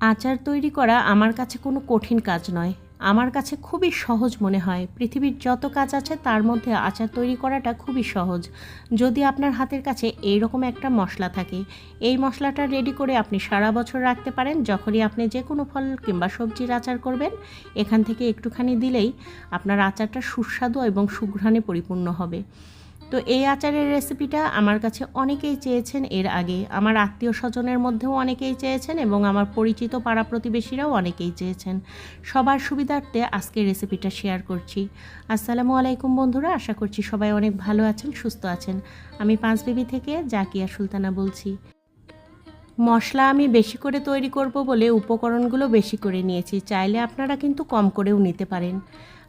আচার তৈরি করা আমার কাছে কোনো কঠিন কাজ নয়। আমার কাছে খুবই সহজ মনে হয়। পৃথিবীর যত কাজ আছে, তার মধ্যে আচার তৈরি করাটা খুবই সহজ। যদি আপনার হাতের কাছে এইরকম একটা মশলা থাকে, এই মশলাটা রেডি করে আপনি সারা বছর রাখতে পারেন। যখনই আপনি যে কোনো ফল কিংবা সবজির আচার করবেন, এখান থেকে একটুখানি দিলেই আপনার আচারটা সুস্বাদু এবং সুঘ্রাণে পরিপূর্ণ হবে। তো এই আচারের রেসিপিটা আমার কাছে অনেকেই চেয়েছেন। এর আগে আমার আত্মীয় স্বজনের মধ্যেও অনেকেই চেয়েছেন এবং আমার পরিচিত পাড়া প্রতিবেশীরাও অনেকেই চেয়েছেন। সবার সুবিধার্থে আজকে রেসিপিটা শেয়ার করছি। আসসালামু আলাইকুম বন্ধুরা, আশা করছি সবাই অনেক ভালো আছেন, সুস্থ আছেন। আমি পাঁচ পাঁচবিবি থেকে জাকিয়া সুলতানা বলছি। মশলা আমি বেশি করে তৈরি করব বলে উপকরণগুলো বেশি করে নিয়েছি, চাইলে আপনারা কিন্তু কম করেও নিতে পারেন।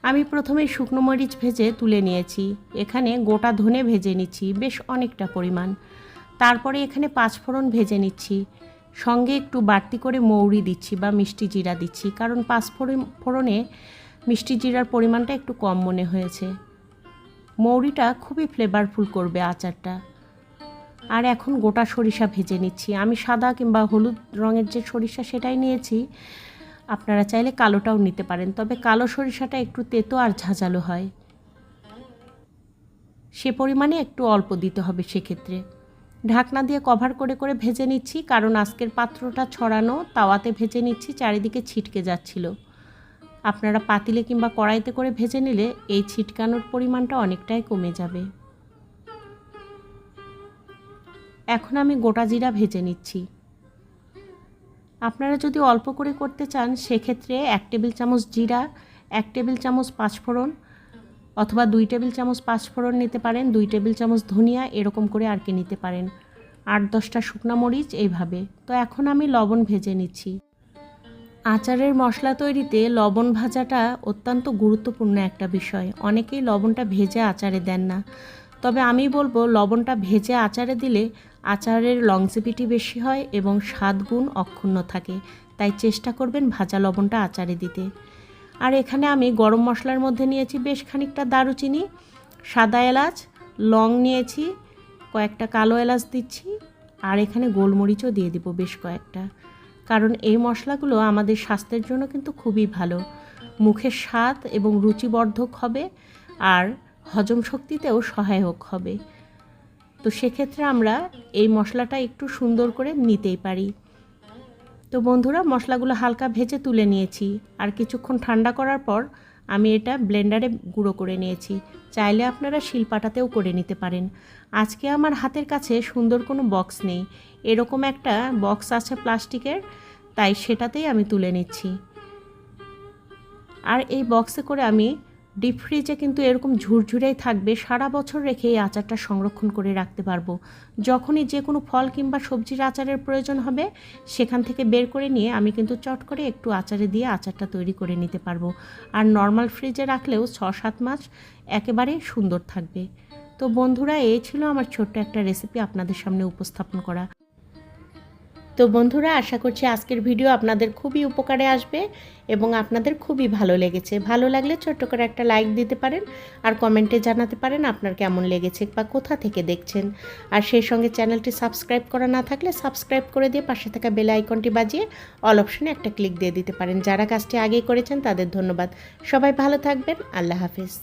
আমি প্রথমে শুকনো মরিচ ভেজে তুলে নিয়েছি। এখানে গোটা ধনে ভেজে নিচ্ছি, বেশ অনেকটা পরিমাণ। তারপরে এখানে পাঁচফোড়ন ভেজে নিচ্ছি। সঙ্গে একটু বাড়তি করে মৌরি দিচ্ছি বা মিষ্টি জিরা দিচ্ছি, কারণ পাঁচফোড়ন, ফোড়নে মিষ্টি জিরার পরিমাণটা একটু কম মনে হয়েছে। মৌরিটা খুবই ফ্লেভারফুল করবে আচারটা। আর এখন গোটা সরিষা ভেজে নিচ্ছি। আমি সাদা কিংবা হলুদ রঙের যে সরিষা সেটাই নিয়েছি। আপনারা চাইলে কালোটাও নিতে পারেন, তবে কালো সরিষাটা একটু তেতো আর ঝাঁঝালো হয়। সে পরিমাণে একটু অল্প দিতে হবে সেক্ষেত্রে। ঢাকনা দিয়ে কভার করে করে ভেজে নিচ্ছি, কারণ আজকের পাত্রটা ছড়ানো, তাওয়াতে ভেজে নিচ্ছি, চারিদিকে ছিটকে যাচ্ছিল। আপনারা পাতিলে কিংবা কড়াইতে করে ভেজে নিলে এই ছিটকানোর পরিমাণটা অনেকটাই কমে যাবে। এখন আমি গোটা জিরা ভেজে নিচ্ছি। আপনারা যদি অল্প করে করতে চান, সেক্ষেত্রে এক টেবিল চামচ জিরা, এক টেবিল চামচ পাঁচফোড়ন অথবা দুই টেবিল চামচ পাঁচফোড়ন নিতে পারেন, দুই টেবিল চামচ ধনিয়া এরকম করে আর কি নিতে পারেন। আট দশটা শুকনা মরিচ এইভাবে। তো এখন আমি লবণ ভেজে নিচ্ছি। আচারের মশলা তৈরিতে লবণ ভাজাটা অত্যন্ত গুরুত্বপূর্ণ একটা বিষয়। অনেকেই লবণটা ভেজে আচারে দেন না। তবে আমি বলব লবণটা ভেজে আচারে দিলে আচারের লংজিভিটি বেশি হয় এবং স্বাদ গুণ অক্ষুণ্ণ থাকে। তাই চেষ্টা করবেন ভাজা লবণটা আচারে দিতে। আর এখানে আমি গরম মশলার মধ্যে নিয়েছি বেশ খানিকটা দারুচিনি, সাদা এলাচ, লং নিয়েছি, কয়েকটা কালো এলাচ দিচ্ছি, আর এখানে গোলমরিচও দিয়ে দিব বেশ কয়েকটা। কারণ এই মশলাগুলো আমাদের স্বাস্থ্যের জন্য কিন্তু খুবই ভালো। মুখের স্বাদ এবং রুচিবর্ধক হবে, আর হজম শক্তিতেও সহায়ক হবে। তো সেক্ষেত্রে আমরা এই মশলাটা একটু সুন্দর করে নিতেই পারি। তো বন্ধুরা, মশলাগুলো হালকা ভেজে তুলে নিয়েছি। আর কিছুক্ষণ ঠান্ডা করার পর আমি এটা ব্লেন্ডারে গুঁড়ো করে নিয়েছি। চাইলে আপনারা শিলপাটাতেও করে নিতে পারেন। আজকে আমার হাতের কাছে সুন্দর কোনো বক্স নেই। এরকম একটা বক্স আছে প্লাস্টিকের, তাই সেটাতেই আমি তুলে নিচ্ছি। আর এই বক্সে করে আমি ডিপ ফ্রিজে কিন্তু এরকম ঝুরঝুরেই থাকবে। সারা বছর রেখে এই আচারটা সংরক্ষণ করে রাখতে পারব। যখনই যে কোনো ফল কিংবা সবজির আচারের প্রয়োজন হবে, সেখান থেকে বের করে নিয়ে আমি কিন্তু চট করে একটু আচারে দিয়ে আচারটা তৈরি করে নিতে পারব। আর নর্মাল ফ্রিজে রাখলেও ছ সাত মাস একেবারে সুন্দর থাকবে। তো বন্ধুরা, এই ছিল আমার ছোট্ট একটা রেসিপি আপনাদের সামনে উপস্থাপন করা। তো বন্ধুরা, আশা করছি আজকের ভিডিও আপনাদের খুবই উপকারে আসবে এবং আপনাদের খুবই ভালো লেগেছে। ভালো লাগলে ছোট্ট করে একটা লাইক দিতে পারেন আর কমেন্টে জানাতে পারেন আপনার কেমন লেগেছে বা কোথা থেকে দেখছেন। আর সেই সঙ্গে চ্যানেলটি সাবস্ক্রাইব করা না থাকলে সাবস্ক্রাইব করে দিয়ে পাশে থাকা বেল আইকনটি বাজিয়ে অল অপশনে একটা ক্লিক দিয়ে দিতে পারেন। যারা কাজটি আগেই করেছেন তাদের ধন্যবাদ। সবাই ভালো থাকবেন। আল্লাহ হাফিজ।